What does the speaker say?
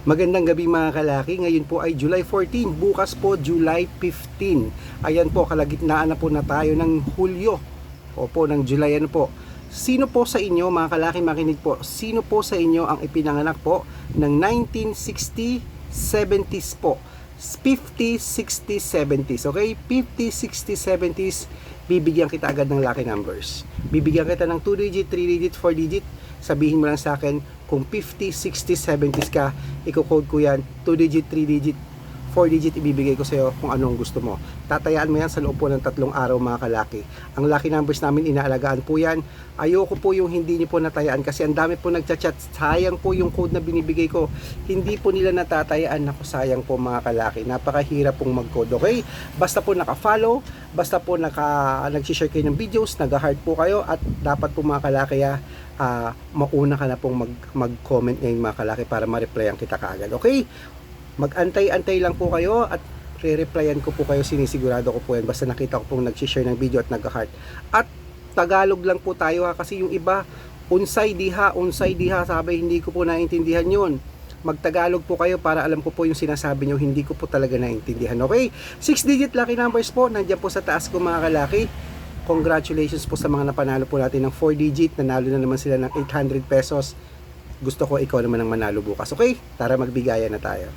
Magandang gabi mga kalaki. Ngayon po ay July 14. Bukas po July 15. Ayan po, kalagitnaan na po na tayo ng Hulyo. Opo, ng July ano po. Sino po sa inyo, mga kalaki makinig po, sino po sa inyo ang ipinanganak po ng 1960, 70s po? 50, 60, 70s. Okay? 50, 60, 70s. Bibigyan kita agad ng lucky numbers. Bibigyan kita ng 2 digit, 3 digit, 4 digit. Sabihin mo lang sa akin kung 50, 60, 70s ka, i-code ko yan, 2 digit, 3 digit, 4 digit ibibigay ko sa'yo kung anong gusto mo. Tatayaan mo yan sa loob po ng tatlong araw mga kalaki. Ang lucky numbers namin inaalagaan po yan. Ayoko po yung hindi niyo po natayaan kasi ang dami po nagchat-chat. Sayang po yung code na binibigay ko. Hindi po nila natatayaan. Naku, sayang po mga kalaki. Napakahirap pong mag-code, okay? Basta po naka-follow, basta po naka, nag-share kayo ng videos, nag-heart po kayo at dapat po mga kalaki ah, ah, mauna ka na pong mag, mag-comment ngayon mga kalaki para ma-replyan kita kaagad. Okay? Mag-antay-antay lang po kayo at re-replyan ko po kayo, sinisigurado ko po yan. Basta nakita ko pong nag-share ng video at nag-heart. At Tagalog lang po tayo ha, kasi yung iba, unsay diha, unsay diha, sabi hindi ko po naintindihan yon magtagalog po kayo para alam ko po yung sinasabi nyo, hindi ko po talaga naintindihan. Okay? 6 digit lucky numbers po, nandiyan po sa taas ko mga kalaki. Congratulations po sa mga napanalo po natin ng 4 digit, nanalo na naman sila ng 800 pesos. Gusto ko ikaw naman ang manalo bukas. Okay? Tara magbigayan na tayo.